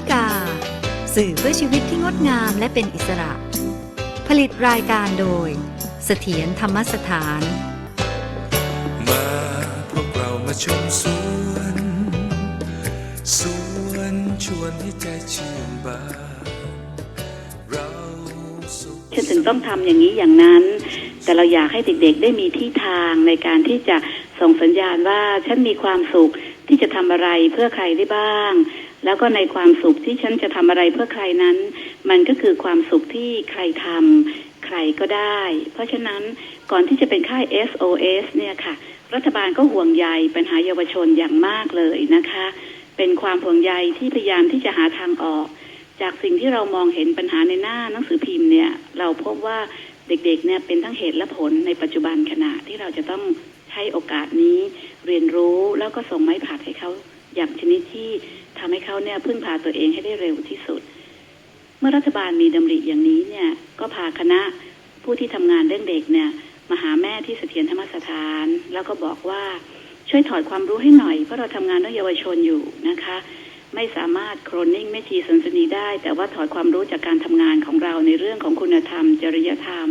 นิกา สื่อเพื่อชีวิตที่งดงามและเป็นอิสระ ผลิตรายการโดย เสถียรธรรมสถาน มาพวกเรามาชมสวนสวนชวนให้ใจชื่นบานเราสุข ฉันถึงต้องทำอย่างนี้อย่างนั้น แต่เราอยากให้เด็กๆได้มีที่ทางในการที่จะส่งสัญญาณว่าฉันมีความสุขที่จะทำอะไรเพื่อใครได้บ้าง แล้วก็ในความสุขที่ฉันจะทำอะไรเพื่อใครนั้น มันก็คือความสุขที่ใครทำใครก็ได้ เพราะฉะนั้นก่อนที่จะเป็นค่าย SOS เนี่ยค่ะ รัฐบาลก็ห่วงใยปัญหาเยาวชนอย่างมากเลยนะคะ เป็นความห่วงใยที่พยายามที่จะหาทางออก จากสิ่งที่เรามองเห็นปัญหาในหน้าหนังสือพิมพ์เนี่ย เราพบว่าเด็กๆเนี่ยเป็นทั้งเหตุและผลในปัจจุบันขณะที่เราจะต้องใช้โอกาสนี้เรียนรู้แล้วก็ส่งไม้ผาดให้เขา อย่างชนิดที่ทำให้เขาเนี่ยพึ่งพาตัวเองให้ได้เร็วที่สุด เมื่อรัฐบาลมีดำริอย่างนี้เนี่ยก็พาคณะผู้ที่ทำงานเรื่องเด็กเนี่ยมาหาแม่ที่เสถียรธรรมสถาน แล้วก็บอกว่าช่วยถอดความรู้ให้หน่อยเพราะเราทำงานเรื่องเยาวชนอยู่นะคะ ไม่สามารถโครนนิ่งไม่ชีสันสนีได้ แต่ว่าถอดความรู้จากการทำงานของเราในเรื่องของคุณธรรม จริยธรรม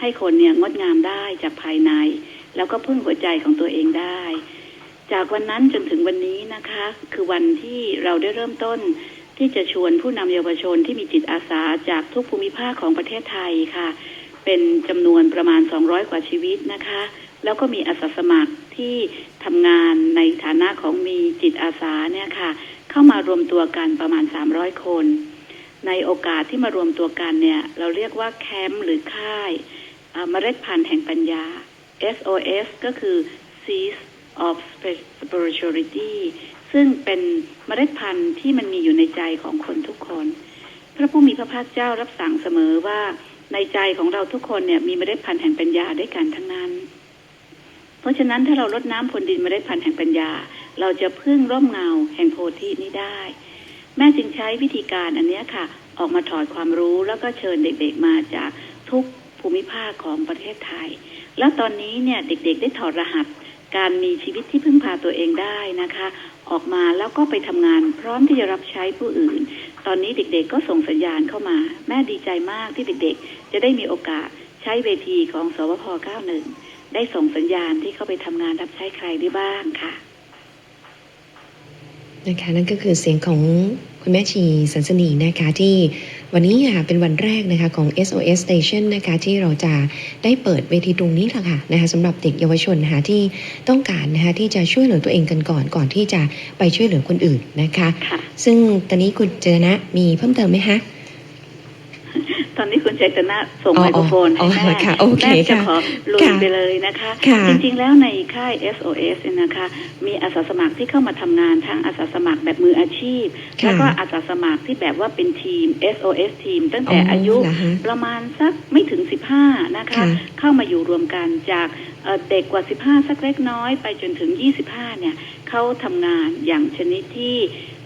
ให้คนเนี่ยงดงามได้จากภายใน แล้วก็พึ่งหัวใจของตัวเองได้ จากวันนั้นจนถึงวันนี้นะคะ คือวันที่เราได้เริ่มต้นที่จะชวนผู้นำเยาวชนที่มีจิตอาสาจากทุกภูมิภาคของประเทศไทยค่ะ เป็นจำนวนประมาณ 200 กว่าชีวิตนะคะ แล้วก็มีอาสาสมัครที่ทำงานในฐานะของมีจิตอาสาเนี่ยค่ะ เข้ามารวมตัวกันประมาณ 300 คน ในโอกาสที่มารวมตัวกันเนี่ย เราเรียกว่าแคมป์หรือค่ายเมล็ดพันธุ์แห่งปัญญา SOS ก็คือ Seeds of Spirituality ซึ่งเป็นเมล็ดพันธุ์ที่มันมีอยู่ในใจของคนทุกคน พระผู้มีพระภาคเจ้ารับสั่งเสมอว่าในใจของเราทุกคนเนี่ยมีเมล็ดพันธุ์แห่งปัญญาด้วยกันทั้งนั้น เพราะฉะนั้นถ้าเราลดน้ำพรวนดินเมล็ดพันธุ์แห่งปัญญา เราจะพึ่งร่มเงาแห่งโพธินี้ได้ แม่จึงใช้วิธีการอันนี้ค่ะ ออกมาถอดความรู้แล้วก็เชิญเด็กๆมาจากทุกภูมิภาคของประเทศไทย แล้วตอนนี้เนี่ยเด็กๆได้ถอดรหัส การมีชีวิตที่พึ่งพาตัวเองได้นะคะ ออกมาแล้วก็ไปทำงานพร้อมที่จะรับใช้ผู้อื่น ตอนนี้เด็กๆก็ส่งสัญญาณเข้ามา แม่ดีใจมากที่เด็กๆ จะได้มีโอกาสใช้เวทีของสวพ 91 ได้ส่งสัญญาณที่เข้าไปทำงานรับใช้ใครได้บ้างค่ะนะคะนั่นก็คือเสียงของ แม่ชีสันสนีนะคะที่วันนี้ค่ะเป็นวันแรกนะคะของ SOS Station นะคะที่เราจะได้เปิดเวทีตรงนี้แหละค่ะนะคะสำหรับเด็กเยาวชนนะคะที่ต้องการนะคะที่จะช่วยเหลือตัวเองกันก่อนก่อนที่จะไปช่วยเหลือคนอื่นนะคะค่ะซึ่งตอนนี้คุณเจรณะมีเพิ่มเติมไหมคะ ตอนนี้คุณใจตนะส่งอ๋อไมโครโฟนอ๋ให้อแม่ค่ะโอเคแม่จะค่ะขอลุยค่ะไปเลยนะคะค่ะจริงๆแล้วในค่าย SOS เนี่ยนะคะ มีอาสาสมัครที่เข้ามาทำงานทั้งอาสาสมัครแบบมืออาชีพค่ะแล้วก็อาสาสมัครที่แบบว่าเป็นทีม SOS ทีม ตั้งแต่อ๋อออายุเหรอคะประมาณสักไม่ถึง 15 นะคะค่ะเข้ามาอยู่รวมกันจาก เอ่อเด็กกว่า 15 สักเล็กน้อย ไปจนถึง 25 เนี่ยเขาทำงานอย่างชนิดที่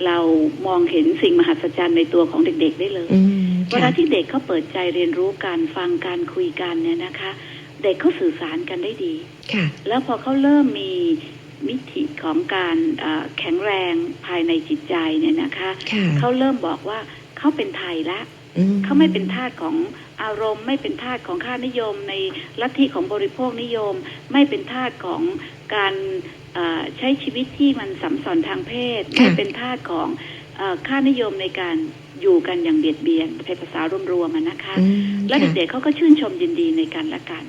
เรามองเห็นสิ่งมหัศจรรย์ในตัวของเด็กๆได้เลยอืมเวลาค่ะที่เด็กเขาเปิดใจเรียนรู้การฟังการคุยกันเนี่ยนะคะ เด็กเขาสื่อสารกันได้ดีค่ะแล้วพอเขาเริ่มมีมิติของการเอ่อแข็งแรงภายในจิตใจเนี่ยนะคะค่ะเขาเริ่มบอกว่าเขาเป็นไทยละอืเขาไม่เป็นทาสของ อารมณ์ไม่เป็นทาสของค่านิยม ในลัทธิของบริโภคนิยม ไม่เป็นทาสของการเอ่อใช้ชีวิตที่มันสัมสอนทางเพศค่ะไม่เป็นทาสของเอ่อค่านิยมในการอยู่กันอย่างเบียดเบียนในภาษารวมๆอะนะคะอืมและค่ะเด็กๆเขาก็ชื่นชมยินดีในกันและกัน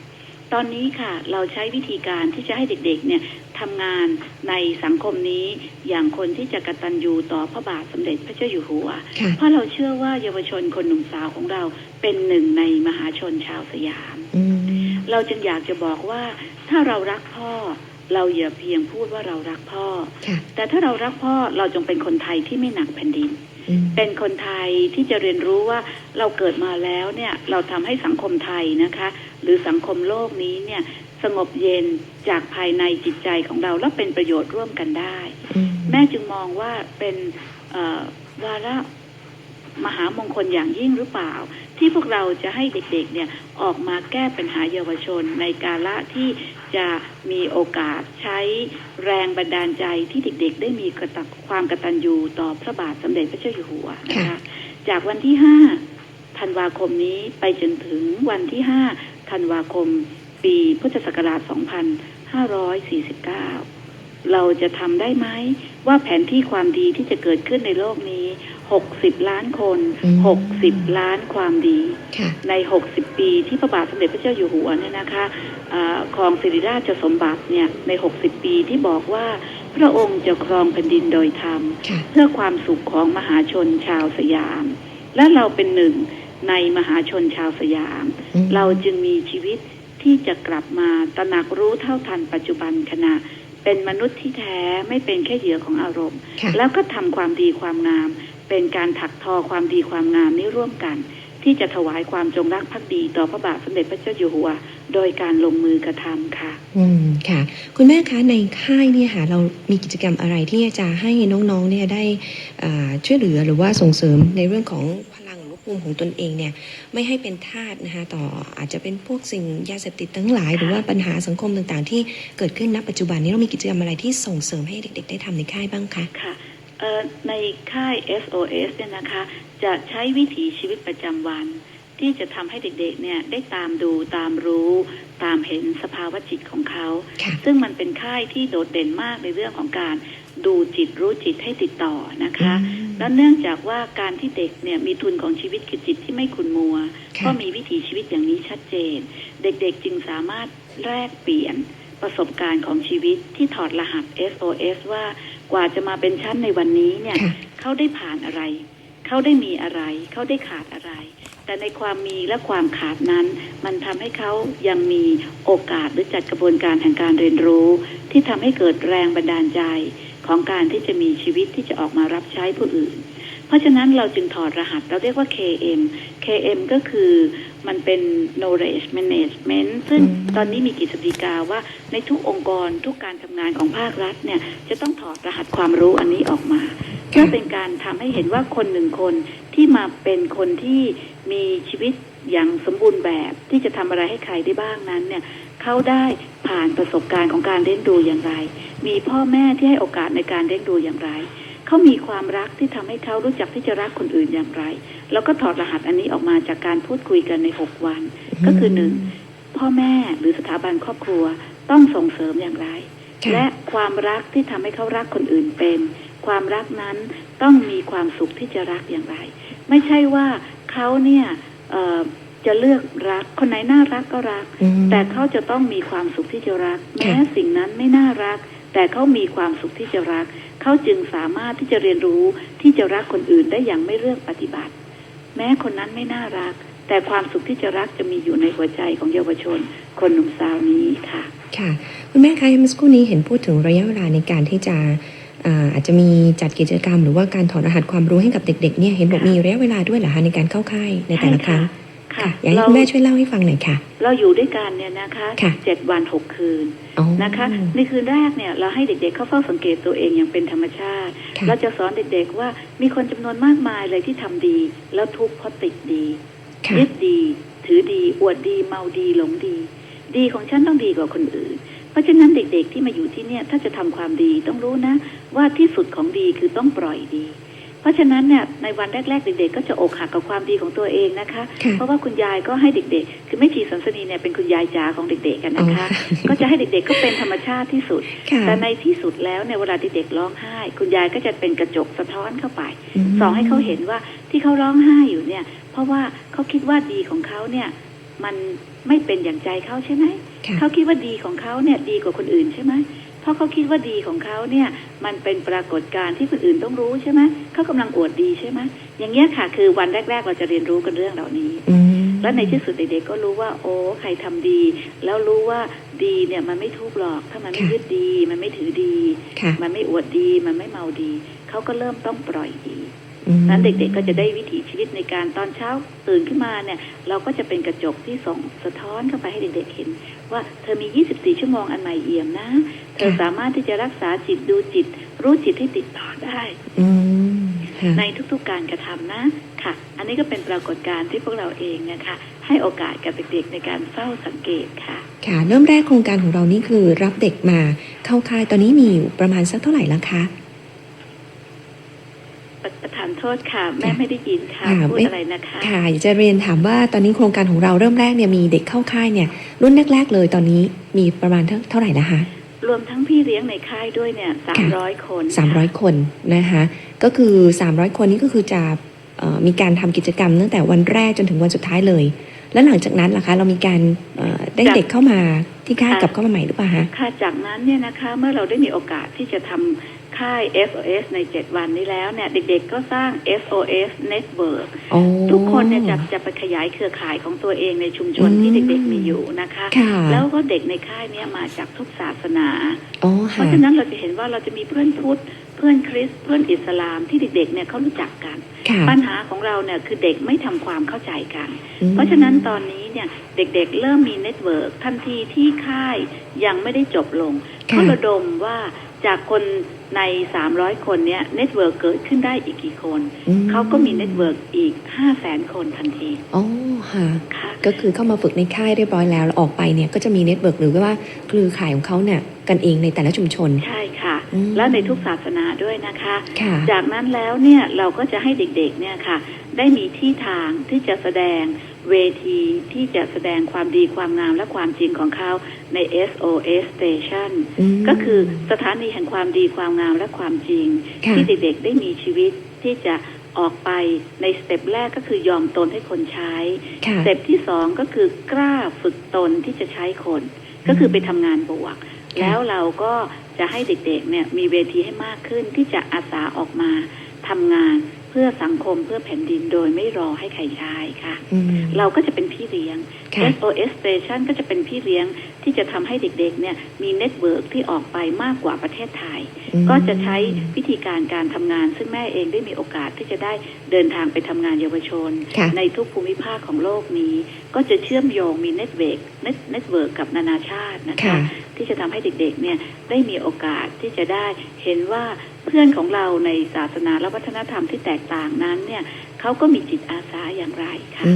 ตอนนี้ค่ะเราใช้วิธีการที่จะให้เด็กๆเนี่ยทำงานในสังคมนี้อย่างคนที่จะกตัญญูต่อพระบาทสมเด็จพระเจ้าอยู่หัวค่ะเพราะเราเชื่อว่าเยาวชนคนหนุ่มสาวของเราเป็นหนึ่งในมหาชนชาวสยามอืมเราจึงอยากจะบอกว่าถ้าเรารักพ่อเราอย่าเพียงพูดว่าเรารักพ่อค่ะแต่ถ้าเรารักพ่อเราจงเป็นคนไทยที่ไม่หนักแผ่นดินอืมเป็นคนไทยที่จะเรียนรู้ว่าเราเกิดมาแล้วเนี่ยเราทำให้สังคมไทยนะคะ หรือสังคมโลกนี้เนี่ยสงบเย็นจากภายในจิตใจของเราและเป็นประโยชน์ร่วมกันได้อืมแม่จึงมองว่าเป็นเอ่อวาระมหามงคลอย่างยิ่งหรือเปล่า ที่พวกเราจะให้เด็กๆเนี่ยออกมาแก้ปัญหาเยาวชนในกาละที่จะมีโอกาสใช้แรงบันดาลใจที่เด็กๆ ได้มีกตัความกตัญญูต่อพระบาทสมเด็จพระเจ้าอยู่หัวนะคะค่ะจากวันที่ห้าธันวาคมนี้ไปจนถึงวันที่ห้า ธันวาคม ปีพุทธศักราช 2549 เราจะทำได้ไหมว่าแผนที่ความดีที่จะเกิดขึ้นในโลกนี้ 60 ล้านคนอืม60 ล้านความดีค่ะใน 60 ปีที่พระบาทสมเด็จพระเจ้าอยู่หัวเนี่ยนะคะเออครองสิริราชสมบัติเนี่ยใน 60 ปีที่บอกว่าพระองค์จะครองแผ่นดินโดยธรรมค่ะเพื่อความสุขของมหาชนชาวสยาม และเราเป็นหนึ่ง ในมหาชนชาวสยามอืมเราจึงมีชีวิตที่จะกลับมาตระหนักรู้เท่าทันปัจจุบันขณะ เป็นมนุษย์ที่แท้ไม่เป็นแค่เหยื่อของอารมณ์ค่ะแล้วก็ทำความดีความงาม เป็นการถักทอความดีความงามนี้ร่วมกัน ที่จะถวายความจงรักภักดีต่อพระบาทสมเด็จพระเจ้าอยู่หัว โดยการลงมือกระทำค่ะ อืมค่ะ คุณแม่คะในค่ายเนี่ยค่ะเรามีกิจกรรมอะไรที่จะให้น้องๆเนี่ยได้อ่าช่วยเหลือหรือว่าส่งเสริมในเรื่องของพลังหรือว่า ภูมิของตนเองเนี่ยไม่ให้เป็นทาสนะคะต่ออาจจะเป็นพวกสิ่งยาเสพติดทั้งหลาย หรือว่าปัญหาสังคมต่างๆ ที่เกิดขึ้นณปัจจุบันนี้เรามีกิจกรรมอะไรที่ส่งเสริมให้เด็ก ๆ ได้ทำในค่ายบ้างคะค่ะเอ่อในค่าย SOS เนี่ยนะคะจะใช้วิถีชีวิตประจำวัน ที่จะทำให้เด็กๆเนี่ยได้ตามดูตามรู้ ตามเห็นสภาวะจิตของเขาค่ะซึ่งมันเป็นค่ายที่โดดเด่นมากในเรื่องของการ ดูจิตรู้จิตให้ติดต่อนะคะอืมแล้วเนื่องจากว่าการที่เด็กเนี่ยมีทุนของชีวิตคือจิตที่ไม่ขุนมัวค่ะก็มีวิถีชีวิตอย่างนี้ชัดเจน เด็กๆจึงสามารถแลกเปลี่ยนประสบการณ์ของชีวิตที่ถอดรหัส SOS ว่ากว่าจะมาเป็นชั้นในวันนี้เนี่ยค่ะเขาได้ผ่านอะไร เขาได้มีอะไร เขาได้ขาดอะไร แต่ในความมีและความขาดนั้น มันทำให้เขายังมีโอกาสหรือจัดกระบวนการแห่งการเรียนรู้ ที่ทำให้เกิดแรงบันดาลใจ ของการที่จะมีชีวิตที่จะออกมารับใช้ผู้อื่น เพราะฉะนั้นเราจึงถอดรหัสเราเรียกว่า KM KM ก็คือมันเป็น knowledge management ซึ่งตอนนี้มีกิจดีกาว่าในทุกองค์กรทุกการทำงานของภาครัฐเนี่ยจะต้องถอดรหัสความรู้อันนี้ออกมาเพื่อเป็นการทำให้เห็นว่าคนหนึ่งคนที่มาเป็นคนที่มีชีวิตอย่างสมบูรณ์แบบที่จะทำอะไรให้ใครได้บ้างนั้นเนี่ยเขาได้ ผ่านประสบการณ์ของการเลี้ยงดูอย่างไร มีพ่อแม่ที่ให้โอกาสในการเลี้ยงดูอย่างไร เขามีความรักที่ทำให้เขารู้จักที่จะรักคนอื่นอย่างไร แล้วก็ถอดรหัสอันนี้ออกมาจากการพูดคุยกันในหกวัน ก็คือหนึ่งพ่อแม่หรือสถาบันครอบครัวต้องส่งเสริมอย่างไรค่ะและความรักที่ทำให้เขารักคนอื่นเป็น ความรักนั้นต้องมีความสุขที่จะรักอย่างไร ไม่ใช่ว่าเขาเนี่ยเอ่อ จะเลือกรัก คนไหนน่ารักก็รักอืมแต่เขาจะต้องมีความสุขที่จะรักค่ะแม้สิ่งนั้นไม่น่ารัก แต่เขามีความสุขที่จะรัก เขาจึงสามารถที่จะเรียนรู้ที่จะรักคนอื่นได้อย่างไม่เลือกปฏิบัติ แม้คนนั้นไม่น่ารัก แต่ความสุขที่จะรักจะมีอยู่ในหัวใจของเยาวชน คนหนุ่มสาวนี้ค่ะ ค่ะคุณแม่คะเมื่อสักครู่นี้เห็นพูดถึงระยะเวลาในการที่จะอ่าอาจจะมีจัดกิจกรรม หรือว่าการถอดรหัสความรู้ให้กับเด็กๆเนี่ยเห็นบอกค่ะมีระยะเวลาด้วยเหรอคะในการเข้าค่ายในแต่ละครั้ง ค่ะอยากให้เราคุณแม่ช่วยเล่าให้ฟังหน่อยค่ะ เราอยู่ด้วยกันเนี่ยนะคะค่ะเจ็ดวันหกคืนอ๋อนะคะ ในคืนแรกเนี่ยเราให้เด็กๆเข้าเฝ้าสังเกตตัวเองอย่างเป็นธรรมชาติค่ะเราจะสอนเด็กๆว่ามีคนจำนวนมากมายเลยที่ทำดี แล้วทุกข์เพราะติดดีค่ะยึดดี ถือดีอวดดีเมาดีหลงดี ดีของฉันต้องดีกว่าคนอื่น เพราะฉะนั้นเด็กๆที่มาอยู่ที่เนี่ยถ้าจะทำความดีต้องรู้นะ ว่าที่สุดของดีคือต้องปล่อยดี เพราะฉะนั้นเนี่ยในวันแรก ๆ เด็กๆ ก็จะอกหักกับความดีของตัวเองนะคะค่ะเพราะว่าคุณยายก็ให้เด็กๆ คือไม่ชีสันสนีเนี่ยเป็นคุณยายจ๋าของเด็กๆกันนะคะอ๋อก็จะให้เด็กๆก็เป็นธรรมชาติที่สุดค่ะแต่ในที่สุดแล้วในยเวลาที่เด็กร้องไห้ คุณยายก็จะเป็นกระจกสะท้อนเข้าไปมสองให้เขาเห็นว่าที่เขาร้องไห้อยู่เนี่ย เพราะว่าเขาคิดว่าดีของเขาเนี่ยมันไม่เป็นอย่างใจเขาใช่ไหมค่ะเขาคิดว่าดีของเขาเนี่ยดีกว่าคนอื่นใช่ไหม เพราะเขาคิดว่าดีของเขาเนี่ย มันเป็นปรากฏการณ์ที่คนอื่นต้องรู้ใช่ไหมเขากำลังอวดดีใช่ไหมอย่างเงี้ยค่ะ คือวันแรก ๆ เราจะเรียนรู้กันเรื่องเหล่านี้อืมแล้วในที่สุดเด็กๆก็รู้ว่า โอ้ใครทำดี แล้วรู้ว่าดีเนี่ยมันไม่ทุกข์หรอก ถ้ามันไม่ยึดดี มันไม่ถือดีค่ะมันไม่อวดดี มันไม่เมาดี เขาก็เริ่มต้องปล่อยดีอืมนั้นเด็กๆก็จะได้วิถีชีวิตในการตอนเช้าตื่นขึ้นมาเนี่ย เราก็จะเป็นกระจกที่ส่องสะท้อนเข้าไปให้เด็กๆเห็น ว่าเธอมี 24 ชั่วโมงอันใหม่เอี่ยมนะ เธอสามารถที่จะรักษาจิตดูจิต รู้จิตให้ติดต่อได้อืมค่ะในทุกๆการกระทำนะค่ะ อันนี้ก็เป็นปรากฏการณ์ที่พวกเราเองนะคะ ให้โอกาสกับเด็กๆในการเฝ้าสังเกตค่ะ ค่ะ เริ่มแรกโครงการของเรานี่คือรับเด็กมาเข้าค่ายตอนนี้มีอยู่ประมาณสักเท่าไหร่แล้วคะประประธานโทษค่ะแม่ค่ะไม่ได้ยินค่ะค่ะพูดไม่อะไรนะคะค่ะอยากจะเรียนถามว่าตอนนี้โครงการของเราเริ่มแรกเนี่ยมีเด็กเข้าค่ายเนี่ย รุ่นแรก ๆ เลยตอนนี้มีประมาณเท่าเท่าไหร่นะคะ รวมทั้งพี่เลี้ยงในค่ายด้วยเนี่ยสามร้อยคน300คนนะคะก็คือ300คนนี้ก็คือจะเอ่อมีการทำกิจกรรมตั้งแต่วันแรกจนถึงวันสุดท้ายเลย แล้วหลังจากนั้นล่ะคะเรามีการเอ่อได้เด็กเข้ามาที่ค่ายกลับเข้ามาใหม่หรือเปล่าคะค่ะจากนั้นเนี่ยนะคะเมื่อเราได้มีโอกาสที่จะทำ ค่าย SOS ใน 7 วันนี้แล้วเนี่ย เด็กๆก็สร้าง SOS Network อ๋อทุกคนเนี่ยจะจะไปขยายเครือข่ายของตัวเองในชุมชนอืมที่เด็กๆมีอยู่นะคะค่ะแล้วก็เด็กในค่ายเนี้มาจากทุกศาสนาอ๋อเพค่ะราะฉะนั้นเราจะเห็นว่าเราจะมีเพื่อนพุทธเพื่อนคริสต์เพื่อนอิสลามที่เด็กๆเนี่ยเขารู้จักกันค่ะปัญหาของเราเนี่ยคือเด็กไม่ทำความเข้าใจกันอืมเพราะฉะนั้นตอนนี้เนี่ยเด็กๆเริ่มมีเน็ตเวิร์กทันทีที่ค่ายยังไม่ได้จบลงค่ะเขาระดมว่าจากคน ใน 300 คนเนี่ยเน็ตเวิร์กเกิดขึ้นได้อีกกี่คนอืมเขาก็มีเน็ตเวิร์กอีก 5 0 0แสนคนทันทีอ๋อค่ะค่ะ ก็คือเข้ามาฝึกในค่ายเรียบร้อยแล้วแล้วออกไปเนี่ยก็จะมีเน็ตเวิร์กหรือว่าเครือข่ายของเขาเนี่ยกันเองในแต่ละชุมชน ใช่ค่ะอืมแล้วในทุกศาสนาด้วยนะคะค่ะจากนั้นแล้วเนี่ยเราก็จะให้เด็กๆเนี่ยค่ะ ได้มีที่ทางที่จะแสดง เวทีที่จะแสดงความดีความงามและความจริงของเขาใน SOS Station มก็คือสถานีแห่งความดีความงามและความจริงค่ะที่เด็กๆได้มีชีวิตที่จะออกไปในสเต็ปแรกก็คือยอมตนให้คนใช้ค่ะสเต็ปที่สองก็คือกล้าฝึกตนที่จะใช้คน ก็คือไปทำงานบวกค่ะแล้วเราก็จะให้เด็กๆเนี่ยมีเวทีให้มากขึ้นที่จะอาสาออกมาทำงาน เพื่อสังคมเพื่อแผ่นดินโดยไม่รอให้ใครใช้ค่ะอืมเราก็จะเป็นพี่เลี้ยงค่ะ SOS Station ก็จะเป็นพี่เลี้ยงที่จะทำให้เด็กๆเนี่ยมีเน็ตเวิร์กที่ออกไปมากกว่าประเทศไทยอืมก็จะใช้วิธีการการทำงาน ซึ่งแม่เองได้มีโอกาสที่จะได้เดินทางไปทำงานเยาวชนค่ะในทุกภูมิภาคของโลกนี้ ก็จะเชื่อมโยงมีเน็ตเวิร์กเน็ตเน็ตเวิร์กกับนานาชาตินะคะค่ะที่จะทำให้เด็กๆเนี่ยได้มีโอกาสที่จะได้เห็นว่า เพื่อนของเราในศาสนาและวัฒนธรรมที่แตกต่างนั้นเนี่ยเขาก็มีจิตอาสาอย่างไรค่ะอื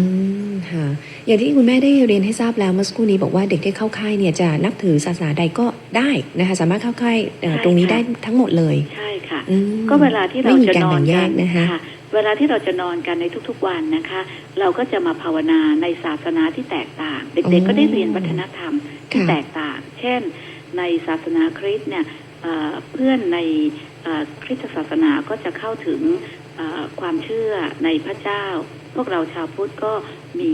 มค่ะ อย่างที่คุณแม่ได้เรียนให้ทราบแล้วเมื่อสักครู่นี้บอกว่าเด็กที่เข้าค่ายเนี่ยจะนับถือศาสนาใดก็ได้นะคะ สามารถเข้าค่ายเอ่อใช่ตรงนี้ค่ะได้ทั้งหมดเลย ใช่ค่ะอืมก็เวลาที่เราไม่มีจะการนอแบ่นงแยกักนนะคะค่ะเวลาที่เราจะนอนกันในทุกๆวันนะคะ เราก็จะมาภาวนาในศาสนาที่แตกต่าง เด็กๆก็ได้เรียนวัฒนธรรมที่ค่ะแตกต่าง เช่น ในศาสนาคริสต์เนี่ยเอ่อเพื่อนในเอ่อ คริสตศาสนาก็จะเข้าถึงเอ่อความเชื่อในพระเจ้า พวกเราชาวพุทธก็มี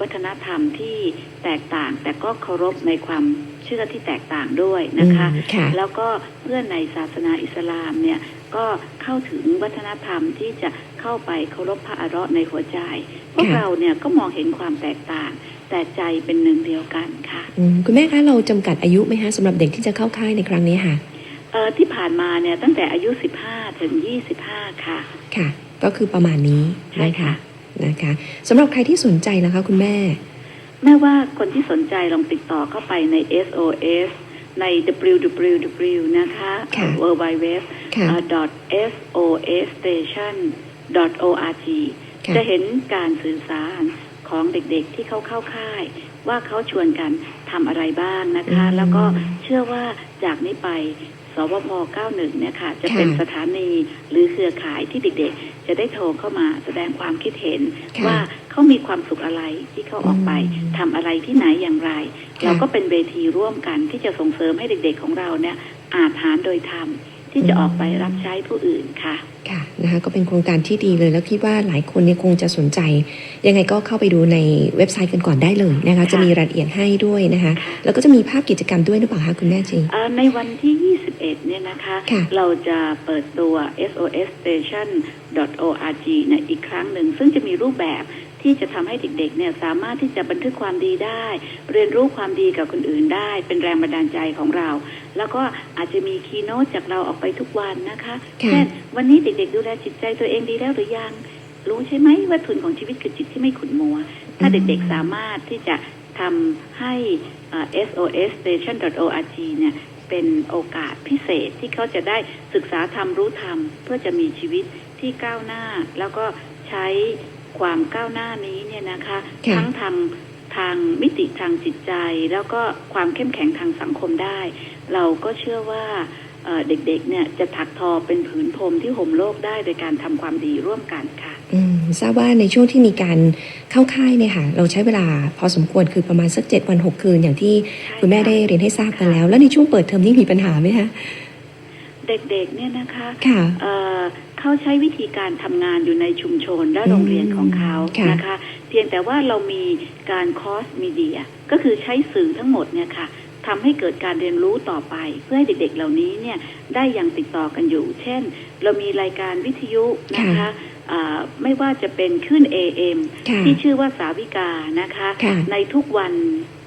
วัฒนธรรมที่แตกต่าง แต่ก็เคารพในความเชื่อที่แตกต่างด้วยนะคะอืมค่ะแล้วก็เพื่อนในศาสนาอิสลามเนี่ยก็เข้าถึงวัฒนธรรมที่จะเข้าไปเคารพพระอาเราะห์ในหัวใจ พวกค่ะเราเนี่ยก็มองเห็นความแตกต่าง แต่ใจเป็นหนึ่งเดียวกันค่ะอืมคุณแม่คะเราจำกัดอายุไหมคะสำหรับเด็กที่จะเข้าค่ายในครั้งนี้ค่ะ เอ่อที่ผ่านมาเนี่ยตั้งแต่อายุ15ถึง25ค่ะ ค่ะ ก็คือประมาณนี้ใช่นะค่ะคะนะคะสำหรับใครที่สนใจนะคะคุณแม่ แม่ว่าคนที่สนใจลองติดต่อเข้าไปใน SOS ใน www นะคะค่ะ w w w ค่ะ sostation.org ค่ะจะเห็นการสื่อสารของเด็กๆที่เขาเข้าค่าย ว่าเขาชวนกันทำอะไรบ้างนะคะอืมแล้วก็เชื่อว่าจากนี้ไปส วพ 91 เนี่ยค่ะ จะเป็นค่ะสถานีหรือเครือข่ายที่เด็กๆ จะได้โทรเข้ามาแสดงความคิดเห็นค่ะว่าเขามีความสุขอะไรที่เขาออกไปอืมทำอะไรที่ไหนอย่างไรค่ะเราก็เป็นเวทีร่วมกันที่จะส่งเสริมให้เด็กๆของเราเนี่ยอาจหารโดยธรรม ที่จะออกไปรับใช้ผู้อื่นค่ะ ค่ะนะคะก็เป็นโครงการที่ดีเลยแล้วคิดว่าหลายคนเนี่ยคงจะสนใจ ยังไงก็เข้าไปดูในเว็บไซต์กันก่อนได้เลยนะคะค่ะจะมีรายละเอียดให้ด้วยนะคะแล้วก็จะมีภาพกิจกรรมด้วยหรือเปล่าคะคุณแม่จีเอ่อในวันที่ 21 เนี่ยนะคะค่ะเราจะเปิดตัว SOS Station org เนี่ยอีกครั้งหนึ่งซึ่งจะมีรูปแบบ ที่จะทำให้เด็กๆเนี่ยสามารถที่จะบันทึกความดีได้ เรียนรู้ความดีกับคนอื่นได้ เป็นแรงบันดาลใจของเรา แล้วก็อาจจะมีคีโนตจากเราออกไปทุกวันนะคะค่ะเช่นวันนี้เด็กๆ ดูแลจิตใจตัวเองดีแล้วหรือยัง รู้ใช่ไหมว่าทุนของชีวิตคือจิตที่ไม่ขุ่นมัว ถ้าเด็กๆสามารถที่จะทำให้เอ่อ SOS Station org เนี่ยเป็นโอกาสพิเศษที่เขาจะได้ศึกษาธรรมรู้ธรรม เพื่อจะมีชีวิตที่ก้าวหน้า แล้วก็ใช้ ความก้าวหน้านี้เนี่ยนะคะ ค่ะ ทั้งทางทางมิติทางจิตใจ แล้วก็ความเข้มแข็งทางสังคมได้ เราก็เชื่อว่าเอ่อเด็กๆเนี่ยจะถักทอเป็นผืนพรมที่ห่มโลกได้โดยการทำความดีร่วมกันค่ะ อืมทราบว่าในช่วงที่มีการเข้าค่ายเนี่ยค่ะ เราใช้เวลาพอสมควรคือประมาณสักเจ็ดวันหกคืนอย่างที่ใช่คุณแม่ค่ะได้เรียนให้ทราบกันแล้ว แล้วในช่วงเปิดเทอมนี่มีปัญหาไหมคะเด็กๆเนี่ยนะคะค่ะ เอ่อ เขาใช้วิธีการทำงานอยู่ในชุมชนและโรงเรียนของเขาค่ะนะคะ เพียงแต่ว่าเรามีการคอสมีเดียก็คือใช้สื่อทั้งหมดเนี่ยค่ะทำให้เกิดการเรียนรู้ต่อไป เพื่อให้เด็กๆเหล่านี้เนี่ยได้ยังติดต่อกันอยู่ เช่น เรามีรายการวิทยุนะคะอ่าไม่ว่าจะเป็นขึ้น AM ค่ะที่ชื่อว่าสาวิกานะคะค่ะในทุกวัน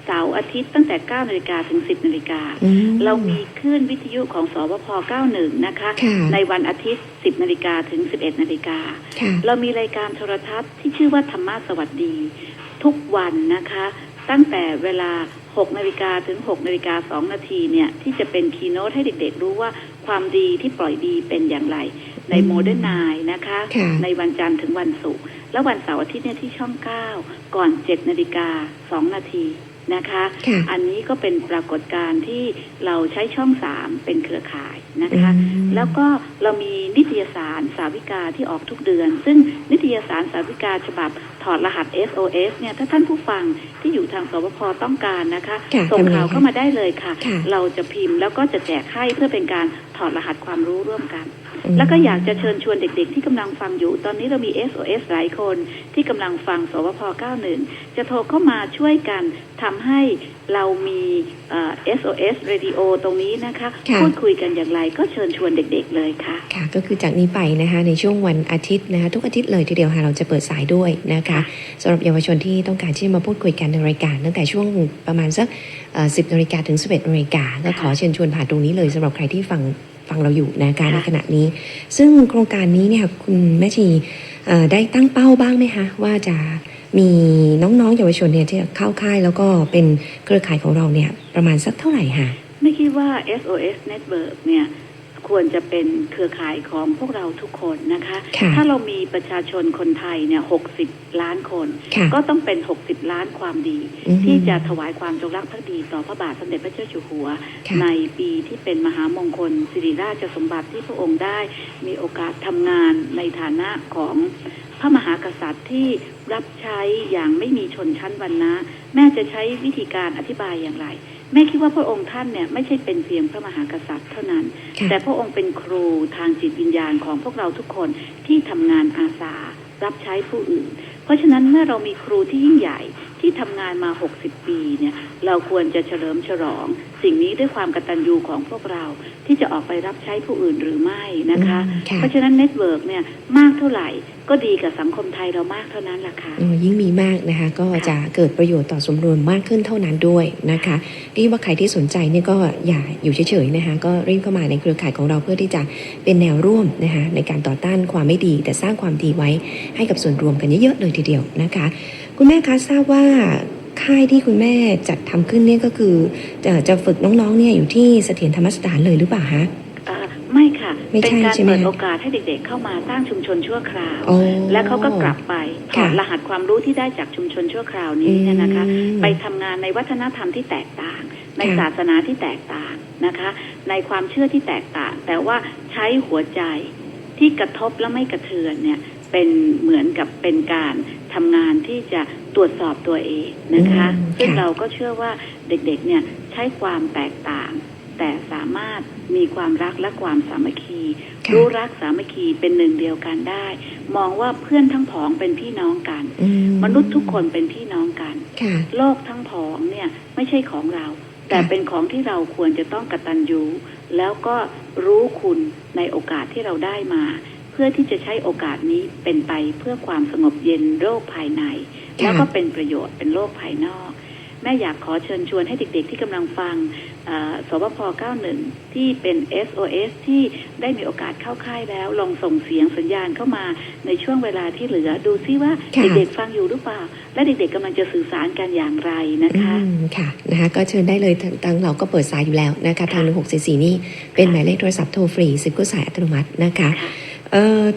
เสาร์อาทิตย์ตั้งแต่ 9 นาฬิกาถึง 10 นาฬิกาอืเรามีคลื่นวิทยุของสวพ 91 นะคะค่ะในวันอาทิตย์ 10 นาฬิกาถึง 11 นาฬิกาค่ะเรามีรายการโทรทัศน์ที่ชื่อว่าธรรมะสวัสดี ทุกวันนะคะ ตั้งแต่เวลา 6 นาฬิกาถึง 6 นาฬิกา 2 นาทีเนี่ย ที่จะเป็นคีโนตให้เด็กๆ รู้ว่าความดีที่ปล่อยดีเป็นอย่างไร ในอืมโมเดิร์นไนนะคะค่ะในวันจันทร์ถึงวันศุกร์ แล้ววันเสาร์อาทิตย์เนี่ยที่ช่อง 9 ก่อน 7 นาฬิกา 2 นาที นะคะค่ะอันนี้ก็เป็นปรากฏการณ์ที่เราใช้ช่องสามเป็นเครือข่ายนะคะอืมแล้วก็เรามีนิตยสารสาวิกาที่ออกทุกเดือน ซึ่งนิตยสารสาวิกาฉบับถอดรหัส SOS เนี่ยถ้าท่านผู้ฟังที่อยู่ทางสวพต้องการนะคะค่ะส่งทำไงข่าวคะเข้ามาได้เลยค่ะค่ะ เราจะพิมพ์แล้วก็จะแจกให้เพื่อเป็นการถอดรหัสความรู้ร่วมกันอืม แล้วก็อยากจะเชิญชวนเด็กๆ ที่กำลังฟังอยู่ ตอนนี้เรามี SOS หลายคนที่กำลังฟังสวพ 91 จะโทรเข้ามาช่วยกันทำให้เรามีเอ่อ SOS Radio ตรงนี้นะคะค่ะพูดคุยกันอย่างไรก็เชิญชวนเด็กๆเลยค่ะ ค่ะ ก็คือจากนี้ไปนะคะในช่วงวันอาทิตย์นะคะทุกอาทิตย์เลยทีเดียวค่ะเราจะเปิดสายด้วยนะคะสำหรับเยาวชนที่ต้องการที่จะมาพูดคุยกันในรายการ ตั้งแต่ช่วงประมาณสักสิบนาฬิกาถึง 11นาฬิกาก็ขอเชิญชวนผ่านตรงนี้เลยสำหรับใครที่ฟัง ฟังเราอยู่นะคะในค่ะขณะนี้ ซึ่งโครงการนี้เนี่ยคุณแม่ชีเอ่อได้ตั้งเป้าบ้างไหมคะว่าจะมีน้องๆเยาวชนเนี่ยที่เข้าค่าย แล้วก็เป็นเครือข่ายของเราเนี่ยประมาณสักเท่าไหร่คะไม่คิดว่า SOS Network เนี่ย ควรจะเป็นเครือข่ายของพวกเราทุกคนนะคะค่ะถ้าเรามีประชาชนคนไทยเนี่ย60ล้านคนค่ะก็ต้องเป็น60ล้านความดีอือฮึที่จะถวายความจงรักภักดีต่อพระบาทสมเด็จพระเจ้าอยู่หัวค่ะในปีที่เป็นมหามงคลสิริราชสมบัติที่พระองค์ได้มีโอกาสทำงานในฐานะของพระมหากษัตริย์ที่รับใช้อย่างไม่มีชนชั้นวรรณะ แม่จะใช้วิธีการอธิบายอย่างไร แม่คิดว่าพระองค์ท่านเนี่ยไม่ใช่เป็นเพียงพระมหากษัตริย์เท่านั้นค่ะแต่พระองค์เป็นครูทางจิตวิญญาณของพวกเราทุกคนที่ทำงานอาสารับใช้ผู้อื่น เพราะฉะนั้นเมื่อเรามีครูที่ยิ่งใหญ่ ที่ทำงานมา 60 ปีเนี่ยเราควรจะเฉลิมฉลอง สิ่งนี้ด้วยความกตัญญูของพวกเราที่จะออกไปรับใช้ผู้อื่นหรือไม่นะคะอืมค่ะเพราะฉะนั้นเน็ตเวิร์กเนี่ยมากเท่าไหร่ก็ดีกับสังคมไทยเรามากเท่านั้นแหละค่ะอืมยิ่งมีมากนะคะ ก็จะเกิดประโยชน์ต่อสมรวมมากขึ้นเท่านั้นด้วยนะคะนี่ว่าใครที่สนใจเนี่ยก็อย่าอยู่เฉยๆนะคะ ก็รีบเข้ามาในเครือข่ายของเราเพื่อที่จะเป็นแนวร่วมนะคะในการต่อต้านความไม่ดีแต่สร้างความดีไว้ให้กับส่วนรวมกันเยอะๆเลยทีเดียวนะคะ คุณแม่คะทราบว่าค่ายที่คุณแม่จัดทำขึ้นเนี่ยก็คือ จะจะฝึกน้องๆเนี่ยอยู่ที่เสถียรธรรมสถานเลยหรือเปล่าคะเอ่อไม่ค่ะไม่เป็นใช่การใช่ไหมเปิดโอกาสให้เด็กๆเข้ามาสร้างชุมชนชั่วคราวอ๋อและเขาก็กลับไปถค่ะอดรหัสความรู้ที่ได้จากชุมชนชั่วคราวนี้เนี่ยนะคะอืมไปทำงานในวัฒนธรรมที่แตกต่าง ในค่ะศาสนาที่แตกต่างนะคะ ในความเชื่อที่แตกต่าง แต่ว่าใช้หัวใจที่กระทบและไม่กระเทือนเนี่ย เป็นเหมือนกับเป็นการทำงานที่จะตรวจสอบตัวเองนะคะอืมซึ่งค่ะเราก็เชื่อว่าเด็กๆเนี่ยใช้ความแตกต่าง แต่สามารถมีความรักและความสามัคคีค่ะรู้รักสามัคคีเป็นหนึ่งเดียวกันได้ มองว่าเพื่อนทั้งผองเป็นพี่น้องกันอืมนุษย์ทุกคนเป็นพี่น้องกันค่ะโลกทั้งผองเนี่ยไม่ใช่ของเรา แต่ค่ะเป็นของที่เราควรจะต้องกตัญญูแล้วก็รู้คุณในโอกาสที่เราได้มา เพื่อที่จะใช้โอกาสนี้เป็นไปเพื่อความสงบเย็นโลกภายใน แล้วก็เป็นประโยชน์เป็นโลกภายนอก แม่อยากขอเชิญชวนให้เด็กๆ ที่กำลังฟังเอ่อสบพ91 ที่เป็น SOS ที่ได้มีโอกาสเข้าค่ายแล้ว ลองส่งเสียงสัญญาณเข้ามาในช่วงเวลาที่เหลือดูซิว่าค่ะเด็กๆฟังอยู่หรือเปล่า และเด็กๆกำลังจะสื่อสารกันอย่างไรนะคะอืมค่ะนะคะก็เชิญได้เลยทางทางเราก็เปิดสายอยู่แล้วนะคะทาง1644นี่เป็นหมายเลขโทรศัพท์โทรฟรีสิบก็สายอัตโนมัตินะคะค่ะเอ่อ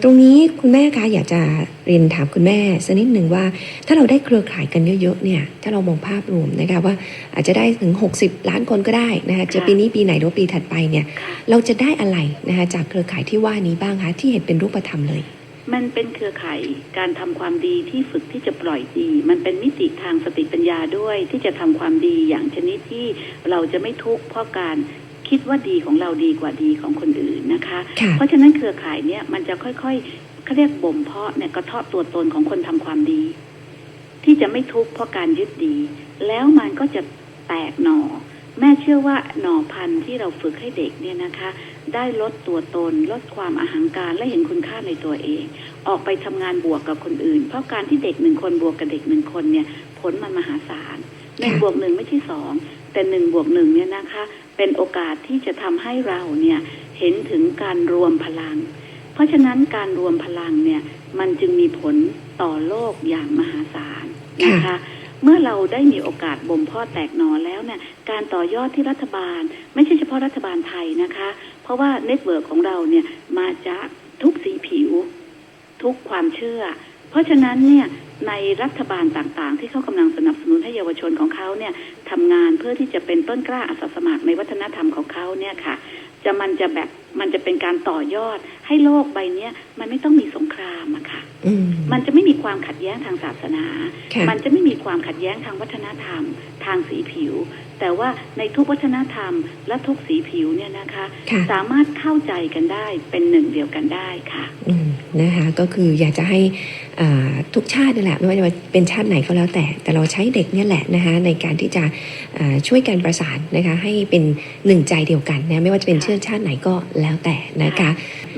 ตรงนี้คุณแม่คะอยากจะเรียนถามคุณแม่สักนิดหนึ่งว่า ถ้าเราได้เครือข่ายกันเยอะๆเนี่ย ถ้าเรามองภาพรวมนะคะว่าอาจจะได้ถึง 60 ล้านคนก็ได้นะคะจะปีนี้ปีไหนหรือว่าปีถัดไปเนี่ยค่ะเราจะได้อะไรนะคะจากเครือข่ายที่ว่านี้บ้างคะที่เห็นเป็นรูปธรรมเลย มันเป็นเครือข่ายการทำความดีที่ฝึกที่จะปล่อยดี มันเป็นมิติทางสติปัญญาด้วยที่จะทำความดีอย่างชนิดที่เราจะไม่ทุกข์เพราะการ คิดว่าดีของเราดีกว่าดีของคนอื่นนะคะค่ะเพราะฉะนั้นเครือข่ายเนี้ยมันจะค่อยๆเขาเรียกบ่มเพาะเนี่ยกระเทาะตัวตนของคนทำความดี ที่จะไม่ทุกข์เพราะการยึดดี แล้วมันก็จะแตกหน่อ แม่เชื่อว่าหน่อพันธุ์ที่เราฝึกให้เด็กเนี่ยนะคะ ได้ลดตัวตน ลดความอาหังการและเห็นคุณค่าในตัวเอง ออกไปทำงานบวกกับคนอื่น เพราะการที่เด็กหนึ่งคนบวกกับเด็กหนึ่งคนเนี่ย ผลมันมหาศาลหนึ่งค่ะบวกหนึ่งไม่ใช่สอง แต่หนึ่งบวกหนึ่งเนี่ยนะคะ เป็นโอกาสที่จะทำให้เราเนี่ยเห็นถึงการรวมพลัง เพราะฉะนั้นการรวมพลังเนี่ยมันจึงมีผลต่อโลกอย่างมหาศาลนะคะ เมื่อเราได้มีโอกาสบ่มเพาะแตกหนอแล้วเนี่ยการต่อยอดที่รัฐบาล ไม่ใช่เฉพาะรัฐบาลไทยนะคะ เพราะว่าเน็ตเวิร์กของเราเนี่ยมาจากทุกสีผิว ทุกความเชื่อ เพราะฉะนั้นเนี่ยในรัฐบาลต่างๆ ที่เขากำลังสนับสนุนให้เยาวชนของเขาเนี่ยทำงานเพื่อที่จะเป็นต้นกล้าอาสาสมัครในวัฒนธรรมของเขาเนี่ยค่ะ จะมันจะแบบมันจะเป็นการต่อยอด ให้โลกใบเนี้ยมันไม่ต้องมีสงครามอะค่ะอืมมันจะไม่มีความขัดแย้งทางศาสนาค่ะมันจะไม่มีความขัดแย้งทางวัฒนธรรม ทางสีผิว แต่ว่าในทุกวัฒนธรรมและทุกสีผิวเนี่ยนะคะค่ะสามารถเข้าใจกันได้เป็นหนึ่งเดียวกันได้ค่ะอืม นะคะก็คืออยากจะให้อ่าทุกชาตินั่นแหละไม่ว่าจะเป็นชาติไหนก็แล้วแต่ แต่เราใช้เด็กเนี่ยแหละนะคะในการที่จะอ่าช่วยกันประสานนะคะให้เป็นหนึ่งใจเดียวกันนะไม่ว่าจะเป็นเชื้อชาติไหนก็แล้วแต่นะคะ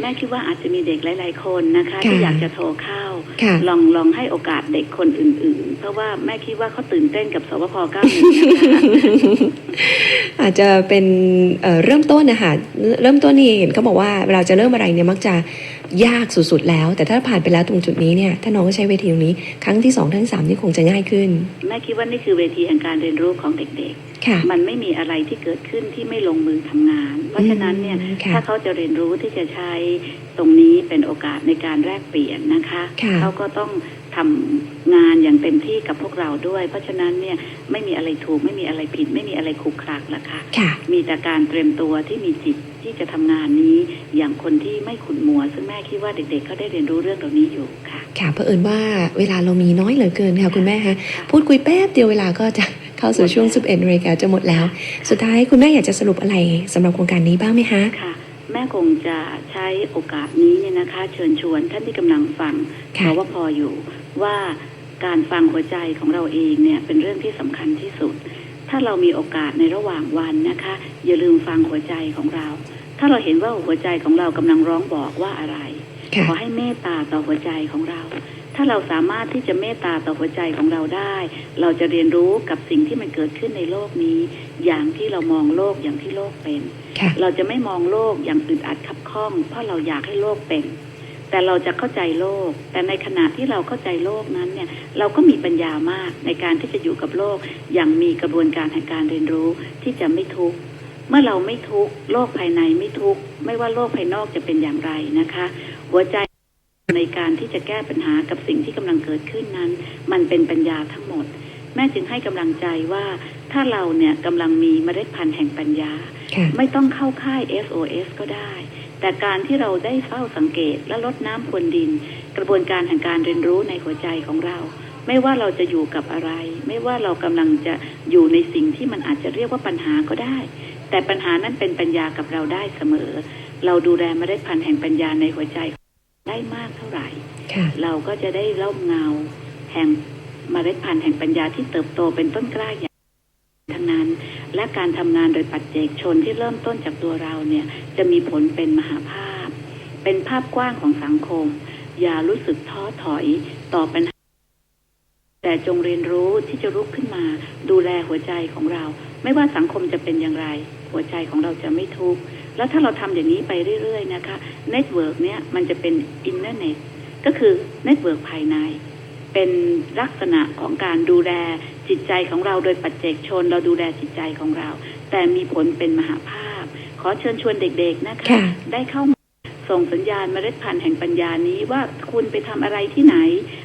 แม่คิดว่าอาจจะมีเด็กหลาย ๆ คนนะคะค่ะที่อยากจะโทรเข้าค่ะลองลองให้โอกาสเด็กคนอื่น ๆ เพราะว่าแม่คิดว่าเขาตื่นเต้นกับสวพ91นะคะอาจจะเป็นเอ่อเริ่มต้นนะคะเริ่มต้นนี่เห็นเขาบอกว่าเวลาจะเริ่มอะไรเนี่ยมักจะ ยากสุดๆแล้ว แต่ถ้าผ่านไปแล้วตรงจุดนี้เนี่ยถ้าน้องก็ใช้เวทีตรงนี้ ครั้งที่สองทั้งสามนี่คงจะง่ายขึ้นแม่คิดว่านี่คือเวทีแห่งการเรียนรู้ของเด็ก ค่ะๆมันไม่มีอะไรที่เกิดขึ้นที่ไม่ลงมือทำงาน เพราะฉะนั้นเนี่ยอืมค่ะถ้าเขาจะเรียนรู้ที่จะใช้ตรงนี้เป็นโอกาสในการแลกเปลี่ยนนะคะค่ะเขาก็ต้องทำงานอย่างเต็มที่กับพวกเราด้วย เพราะฉะนั้นเนี่ยไม่มีอะไรถูกไม่มีอะไรผิด ไม่มีอะไรขรุกคลักละค่ะค่ะมีแต่การเตรียมตัวที่มีจิตที่จะทำงานนี้อย่างคนที่ไม่ขุนมัว ซึ่งแม่คิดว่าเด็กๆเขาได้เรียนรู้เรื่องเหล่านี้อยู่ค่ะ ค่ะเผอิญว่าเวลาเรามีน้อยเหลือเกินค่ะคุณแม่คะพูดคุยแป๊บเดียวเวลาก็จะ เข้าสู่ช่วง 11นาฬิกาจะหมดแล้ว สุดท้ายคุณแม่อยากจะสรุปอะไรสำหรับโครงการนี้บ้างไหมคะค่ะแม่คงจะใช้โอกาสนี้เนี่ยนะคะ เชิญชวนท่านที่กำลังฟังค่ะเพราะว่าพออยู่ว่าการฟังหัวใจของเราเองเนี่ยเป็นเรื่องที่สำคัญที่สุด ถ้าเรามีโอกาสในระหว่างวันนะคะ อย่าลืมฟังหัวใจของเรา ถ้าเราเห็นว่าหัวใจของเรากำลังร้องบอกว่าอะไรค่ะขอให้เมตตาต่อหัวใจของเรา ถ้าเราสามารถที่จะเมตตาต่อหัวใจของเราได้ เราจะเรียนรู้กับสิ่งที่มันเกิดขึ้นในโลกนี้ อย่างที่เรามองโลกอย่างที่โลกเป็นค่ะเราจะไม่มองโลกอย่างอึดอัดคับข้อง เพราะเราอยากให้โลกเป็น แต่เราจะเข้าใจโลก แต่ในขณะที่เราเข้าใจโลกนั้นเนี่ย เราก็มีปัญญามากในการที่จะอยู่กับโลก อย่างมีกระบวนการแห่งการเรียนรู้ที่จะไม่ทุกข์เมื่อเราไม่ทุกข์โลกภายในไม่ทุกข์ไม่ว่าโลกภายนอกจะเป็นอย่างไรนะคะ หัวใจ ในการที่จะแก้ปัญหากับสิ่งที่กำลังเกิดขึ้นนั้น มันเป็นปัญญาทั้งหมด แม่จึงให้กำลังใจว่าถ้าเราเนี่ยกำลังมีเมล็ดพันธุ์แห่งปัญญาค่ะไม่ต้องเข้าค่าย SOS ก็ได้ แต่การที่เราได้เฝ้าสังเกตและลดน้ำพรวนดิน กระบวนการแห่งการเรียนรู้ในหัวใจของเรา ไม่ว่าเราจะอยู่กับอะไร ไม่ว่าเรากำลังจะอยู่ในสิ่งที่มันอาจจะเรียกว่าปัญหาก็ได้ แต่ปัญหานั้นเป็นปัญญากับเราได้เสมอ เราดูแลเมล็ดพันธุ์แห่งปัญญาในหัวใจ ได้มากเท่าไหร่ค่ะเราก็จะได้ร่มเงาแห่งเมล็ดพันธุ์แห่งปัญญาที่เติบโตเป็นต้นกล้าอย่างทั้งนั้น และการทำงานโดยปัจเจกชนที่เริ่มต้นจากตัวเราเนี่ยจะมีผลเป็นมหาภาพ เป็นภาพกว้างของสังคม อย่ารู้สึกท้อถอยต่อปัญหาแต่จงเรียนรู้ที่จะลุกขึ้นมา ดูแลหัวใจของเรา ไม่ว่าสังคมจะเป็นอย่างไร หัวใจของเราจะไม่ทุกข์ แล้วถ้าเราทำอย่างนี้ไปเรื่อยๆนะคะเน็ตเวิร์กเนี้ยมันจะเป็นอินเทอร์เน็ตก็คือเน็ตเวิร์กภายใน เป็นลักษณะของการดูแลจิตใจของเราโดยปัจเจกชน เราดูแลจิตใจของเรา แต่มีผลเป็นมหาภาพ ขอเชิญชวนเด็กๆนะคะค่ะได้เข้ามาส่งสัญญาณเมล็ดพันธุ์แห่งปัญญานี้ว่าคุณไปทำอะไรที่ไหน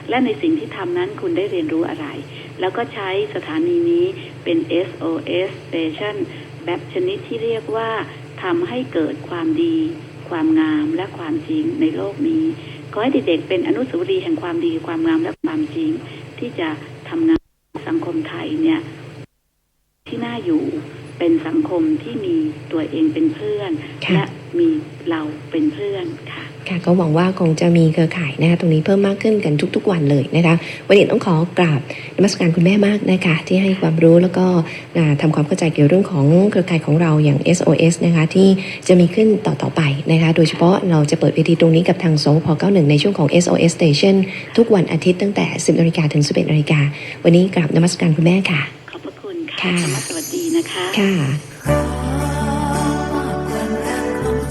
และในสิ่งที่ทำนั้นคุณได้เรียนรู้อะไร แล้วก็ใช้สถานีนี้เป็น SOS Station แบบชนิดที่เรียกว่า ทำให้เกิดความดี ความงามและความจริงในโลกนี้ ขอให้เด็กๆเป็นอนุสาวรีย์แห่งความดี ความงามและความจริง ที่จะทำงานสังคมไทยเนี่ย ที่น่าอยู่เป็นสังคมที่มีตัวเองเป็นเพื่อน และ มีเราเป็นเพื่อนค่ะค่ะก็หวังว่าคงจะมีเครือข่ายนะคะตรงนี้เพิ่มมากขึ้นกันทุก ๆ วันเลยนะคะวันนี้ต้องขอกราบนมัสการคุณแม่มากนะคะที่ให้ความรู้แล้วก็อ่าทำาความเข้าใจเกี่ยวเรื่องของเครือข่ายของเราอย่าง SOS นะคะที่จะมีขึ้นต่อๆไปนะคะโดยเฉพาะเราจะเปิดเวทีตรงนี้กับทางสพ91 ในช่วงของ SOS Station ทุกวันอาทิตย์ตั้งแต่ 10นาฬิกาถึง 11นาฬิกาวันนี้กราบนมัสการคุณแม่ค่ะ ขอบพระคุณค่ะค่ะธรรมสวัสดีนะคะค่ะ